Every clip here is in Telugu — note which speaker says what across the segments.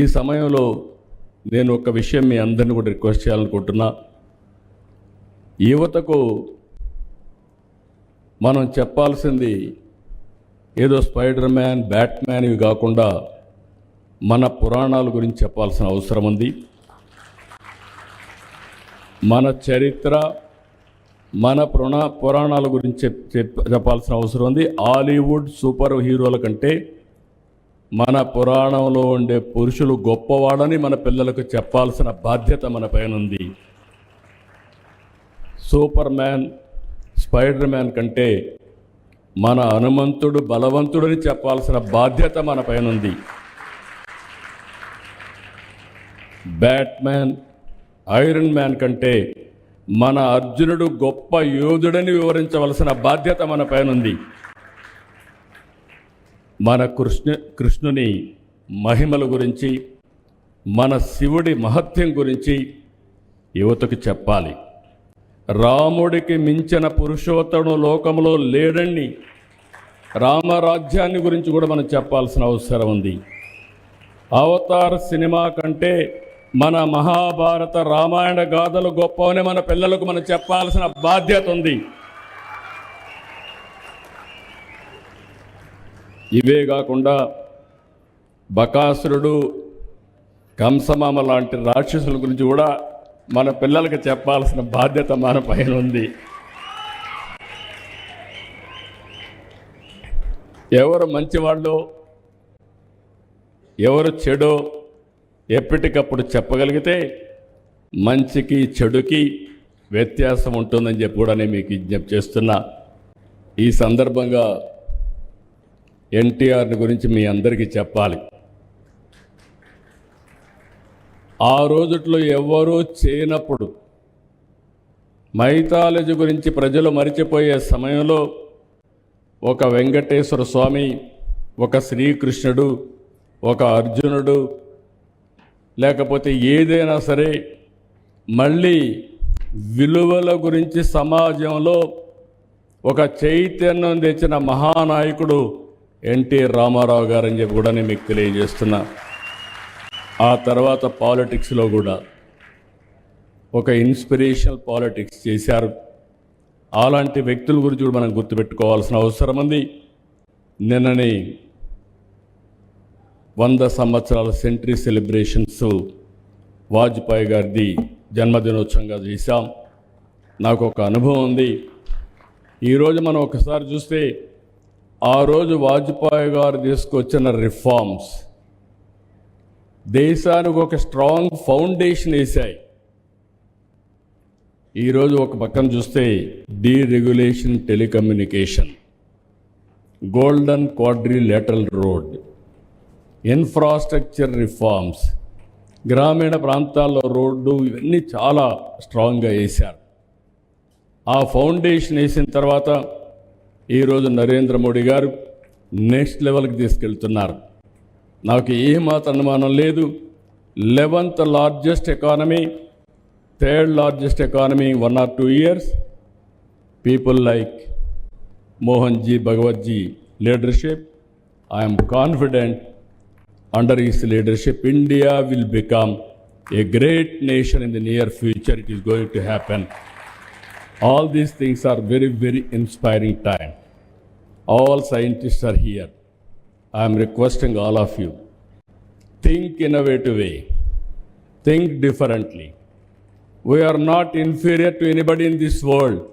Speaker 1: ఈ సమయంలో నేను ఒక విషయం మీ అందరిని కూడా రిక్వెస్ట్ చేయాలనుకుంటున్నా. యువతకు మనం చెప్పాల్సింది ఏదో స్పైడర్ మ్యాన్ బ్యాట్ మ్యాన్ ఇవి కాకుండా మన పురాణాల గురించి చెప్పాల్సిన అవసరం ఉంది. మన చరిత్ర మన పురాణ పురాణాల గురించి చెప్ చెప్పాల్సిన అవసరం ఉంది. హాలీవుడ్ సూపర్ హీరోల కంటే మన పురాణంలో ఉండే పురుషులు గొప్పవాడని మన పిల్లలకు చెప్పాల్సిన బాధ్యత మన పైన ఉంది. సూపర్ మ్యాన్ స్పైడర్ మ్యాన్ కంటే మన హనుమంతుడు బలవంతుడని చెప్పాల్సిన బాధ్యత మన పైన ఉంది. బ్యాట్మ్యాన్ ఐరన్ మ్యాన్ కంటే మన అర్జునుడు గొప్ప యోధుడని వివరించవలసిన బాధ్యత మన పైన ఉంది. మన కృష్ణ కృష్ణుని మహిమల గురించి మన శివుడి మహత్యం గురించి యువతకు చెప్పాలి. రాముడికి మించిన పురుషోత్తముడు లోకంలో లేడని రామరాజ్యాన్ని గురించి కూడా మనం చెప్పాల్సిన అవసరం ఉంది. అవతార్ సినిమా కంటే మన మహాభారత రామాయణ గాథలు గొప్పవని మన పిల్లలకు మనం చెప్పాల్సిన బాధ్యత ఉంది. ఇవే కాకుండా బకాసురుడు కంసమామ లాంటి రాక్షసుల గురించి కూడా మన పిల్లలకు చెప్పాల్సిన బాధ్యత మన పైన ఉంది. ఎవరు మంచివాళ్ళు ఎవరు చెడో ఎప్పటికప్పుడు చెప్పగలిగితే మంచికి చెడుకి వ్యత్యాసం ఉంటుందని చెప్పి కూడా నేను మీకు విజ్ఞప్తి చేస్తున్నా. ఈ సందర్భంగా ఎన్టీఆర్ని గురించి మీ అందరికీ చెప్పాలి. ఆ రోజుట్లో ఎవ్వరూ చేయనప్పుడు మైథాలజీ గురించి ప్రజలు మరిచిపోయే సమయంలో ఒక వెంకటేశ్వర స్వామి ఒక శ్రీకృష్ణుడు ఒక అర్జునుడు లేకపోతే ఏదైనా సరే మళ్ళీ విలువల గురించి సమాజంలో ఒక చైతన్యం తెచ్చిన మహానాయకుడు ఎన్టీ రామారావు గారని చెప్పి కూడా నేను మీకు తెలియజేస్తున్నా. ఆ తర్వాత పాలిటిక్స్లో కూడా ఒక ఇన్స్పిరేషనల్ పాలిటిక్స్ చేశారు. అలాంటి వ్యక్తుల గురించి కూడా మనం గుర్తుపెట్టుకోవాల్సిన అవసరం ఉంది. నిన్నని వంద సంవత్సరాల సెంటరీ సెలబ్రేషన్స్ వాజ్పేయి గారిది జన్మదినోత్సవంగా చేశాం. నాకు ఒక అనుభవం ఉంది. ఈరోజు మనం ఒకసారి చూస్తే ఆ రోజు వాజ్పేయి గారు తీసుకొచ్చిన రిఫార్మ్స్ దేశానికి ఒక స్ట్రాంగ్ ఫౌండేషన్ వేశాయి. ఈరోజు ఒక పక్కన చూస్తే deregulation telecommunication golden quadrilateral road infrastructure reforms గ్రామీణ ప్రాంతాల్లో రోడ్డు ఇవన్నీ చాలా స్ట్రాంగ్గా వేశారు. ఆ ఫౌండేషన్ వేసిన తర్వాత ఈరోజు నరేంద్ర మోడీ గారు నెక్స్ట్ లెవెల్కి తీసుకెళ్తున్నారు. నాకు ఏమాత్ర అనుమానం లేదు. Eleventh largest economy third largest economy one or two years. People like Mohan ji Bhagwat ji leadership. I'm confident under his leadership India will become a great nation in the near future it is going to happen. All these things are very, very inspiring time. All scientists are here. I am requesting all of you, think innovative way, think differently. We are not inferior to anybody in this world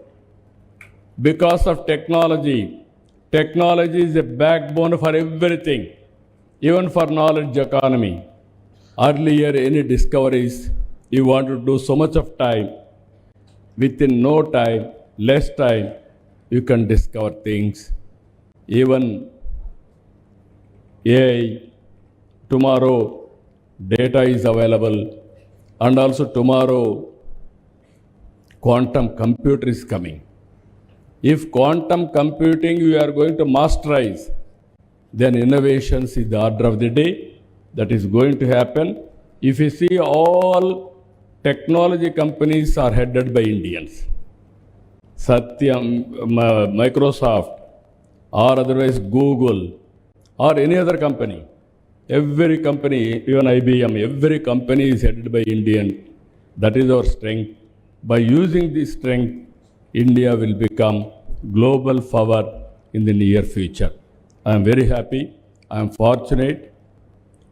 Speaker 1: because of technology. Technology is a backbone for everything even for knowledge economy. Earlier, any discoveries, you want to do so much of time. Within no time, less time, you can discover things. Even AI, tomorrow, data is available, and also tomorrow, quantum computer is coming. If quantum computing you are going to masterize, then innovations is the order of the day that is going to happen. If you see all technology companies are headed by Indians. Satyam, Ma- Microsoft, or otherwise Google, or any other company, Every company, even IBM, every company is headed by Indian. That is our strength. By using this strength, India will become global power in the near future. I am very happy. I am fortunate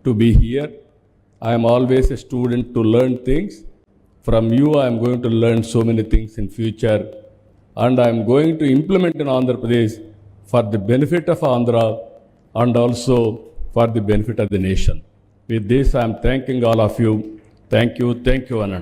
Speaker 1: to be here. I am always a student to learn things. From you, I am going to learn so many things in future, and I am going to implement in Andhra Pradesh for the benefit of Andhra and also for the benefit of the nation. With this, I am thanking all of you. Thank you, thank you, Ananda.